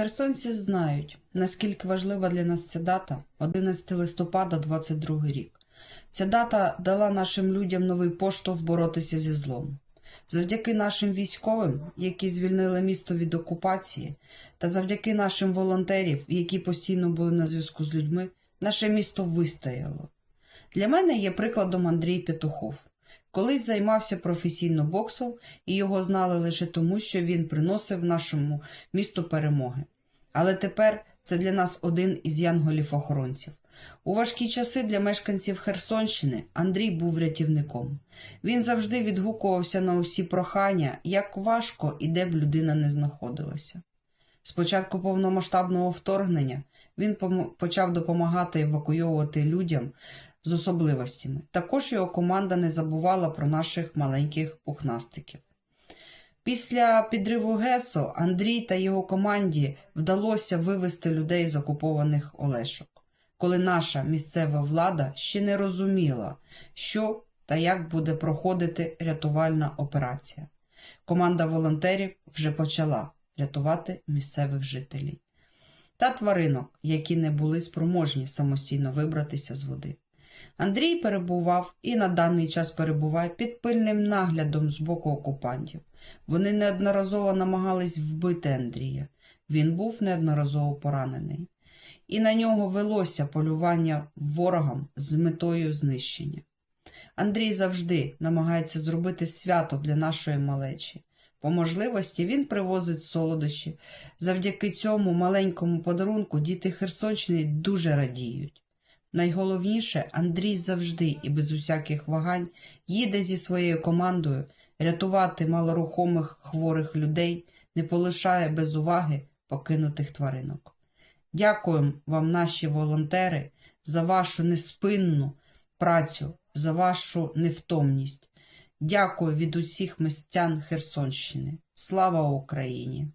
Херсонці знають, наскільки важлива для нас ця дата 11 листопада 22 рік. Ця дата дала нашим людям новий поштовх боротися зі злом. Завдяки нашим військовим, які звільнили місто від окупації, та завдяки нашим волонтерів, які постійно були на зв'язку з людьми, наше місто вистояло. Для мене є прикладом Андрій Петухов. Колись займався професійно боксом, і його знали лише тому, що він приносив нашому місту перемоги. Але тепер це для нас один із янголів-охоронців. У важкі часи для мешканців Херсонщини Андрій був рятівником. Він завжди відгукувався на усі прохання, як важко і де б людина не знаходилася. З початку повномасштабного вторгнення він почав допомагати евакуйовувати людям з особливостями. Також його команда не забувала про наших маленьких пухнастиків. Після підриву ГЕСу Андрій та його команді вдалося вивести людей з окупованих Олешок, коли наша місцева влада ще не розуміла, що та як буде проходити рятувальна операція. Команда волонтерів вже почала рятувати місцевих жителів та тваринок, які не були спроможні самостійно вибратися з води. Андрій перебував і на даний час перебуває під пильним наглядом з боку окупантів. Вони неодноразово намагались вбити Андрія. Він був неодноразово поранений. І на нього велося полювання ворогам з метою знищення. Андрій завжди намагається зробити свято для нашої малечі. По можливості він привозить солодощі. Завдяки цьому маленькому подарунку діти Херсонщини дуже радіють. Найголовніше, Андрій завжди і без усяких вагань їде зі своєю командою рятувати малорухомих хворих людей, не полишає без уваги покинутих тваринок. Дякуємо вам, наші волонтери, за вашу неспинну працю, за вашу невтомність. Дякую від усіх містян Херсонщини. Слава Україні!